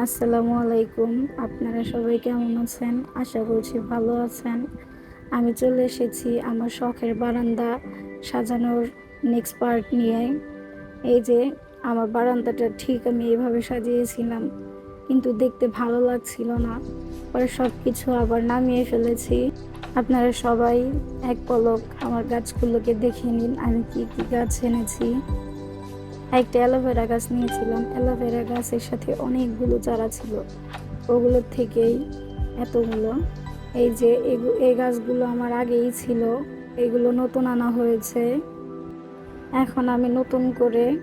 আসসালামু আলাইকুম। আপনারা সবাই কেমন আছেন? আশা করছি ভালো আছেন। আমি চলে এসেছি আমার শখের বারান্দা সাজানোর নেক্সট পার্ট নিয়ে। এই যে, আমার বারান্দাটা ঠিক আমি এইভাবে সাজিয়েছিলাম, কিন্তু দেখতে ভালো লাগছিল না। পরে সব কিছু আবার নামিয়ে ফেলেছি। আপনারা সবাই এক পলক আমার গাছগুলোকে দেখে নিন, আমি কি কি গাছ এনেছি। একটা অ্যালোভেরা গাছ নিয়েছিলাম। অ্যালোভেরা গাছের সাথে অনেকগুলো চারা ছিল। ওগুলোর থেকেই এতগুলো। এই যে এই গাছগুলো আমার আগেই ছিল। এগুলো নতুন আনা হয়েছে। এখন আমি নতুন করে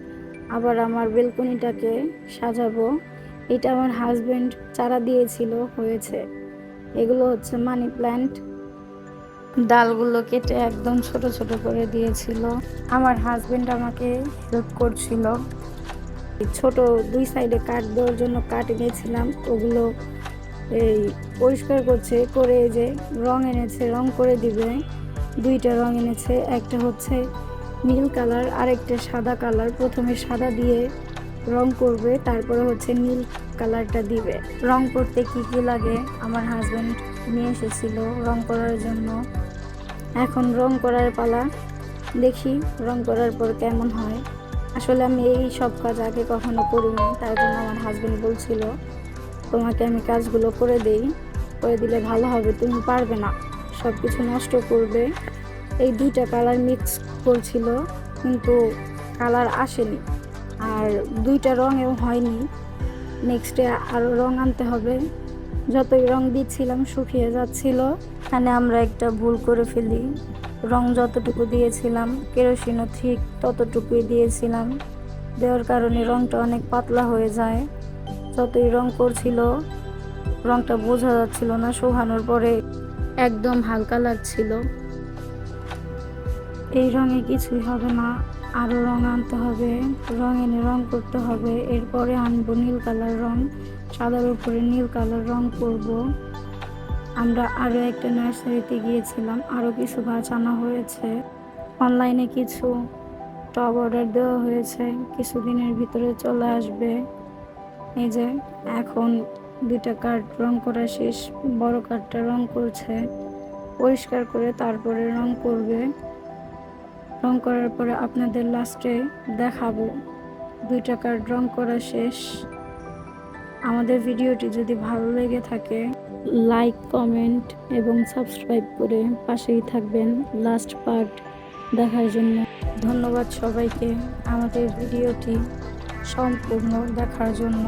আবার আমার বেলকনিটাকে সাজাবো। এটা আমার হাজব্যান্ড চারা দিয়েছিল, হয়েছে। এগুলো হচ্ছে মানি প্ল্যান্ট ডালগুলো কেটে একদম ছোট ছোট করে দিয়েছিল। আমার হাজবেন্ড আমাকে হেল্প করছিল। ছোট দুই সাইডে কাট দেওয়ার জন্য কাট এনেছিলাম। ওগুলো এই পরিষ্কার করছে, করে যে রং এনেছে, রং করে দিবে। দুইটা রং এনেছে, একটা হচ্ছে নীল কালার, আরেকটা সাদা কালার। প্রথমে সাদা দিয়ে রং করবে, তারপরে হচ্ছে নীল কালারটা দিবে। রং করতে কি কি লাগে? আমার হাজবেন্ড নিয়ে এসেছিল রং করার জন্য। এখন রং করার পালা। দেখি রং করার পর কেমন হয়। আসলে আমি এই সব কাজ আগে কখনো করিনি তার জন্য আমার হাজবেন্ড বলছিল, তোমাকে আমি কাজগুলো করে দেই, করে দিলে ভালো হবে, তুমি পারবে না। সব কিছু নষ্ট করবে। এই দুইটা কালার মিক্স করছিল, কিন্তু কালার আসেনি। আর দুইটা রঙেও হয়নি। নেক্সটে আরও রং আনতে হবে। যতই রং দিচ্ছিলাম শুকিয়ে যাচ্ছিল। এখানে আমরা একটা ভুল করে ফেলি। রং যতটুকু দিয়েছিলাম, কেরোসিনও ঠিক ততটুকুই দিয়েছিলাম। দেওয়ার কারণে রংটা অনেক পাতলা হয়ে যায়। যতই রং করছিল, রংটা বোঝা যাচ্ছিল না শোহানোর পরে। একদম হালকা লাগছিল। এই রঙে কিছুই হবে না। আরও রং আনতে হবে। রং এনে রং করতে হবে। এরপরে আনব নীল কালার রং। সাদার উপরে নীল কালার রং করব। আমরা আরও একটা নার্সারিতে গিয়েছিলাম আরও কিছু গাছ আনা হয়েছে। অনলাইনে কিছু টব অর্ডার দেওয়া হয়েছে, কিছুদিনের ভিতরে চলে আসবে। এই যে, এখন দুইটা কার্ড রং করা শেষ, বড় কার্ডটা রং করছে। পরিষ্কার করে তারপরে রং করবে। রং করার পরে আপনাদের লাস্টে দেখাবো। দুইটা কার্ড রং করা শেষ। আমাদের ভিডিওটি যদি ভালো লেগে থাকে, লাইক, কমেন্ট এবং সাবস্ক্রাইব করে পাশেই থাকবেন লাস্ট পার্ট দেখার জন্য। ধন্যবাদ সবাইকে আমাদের ভিডিওটি সম্পূর্ণ দেখার জন্য।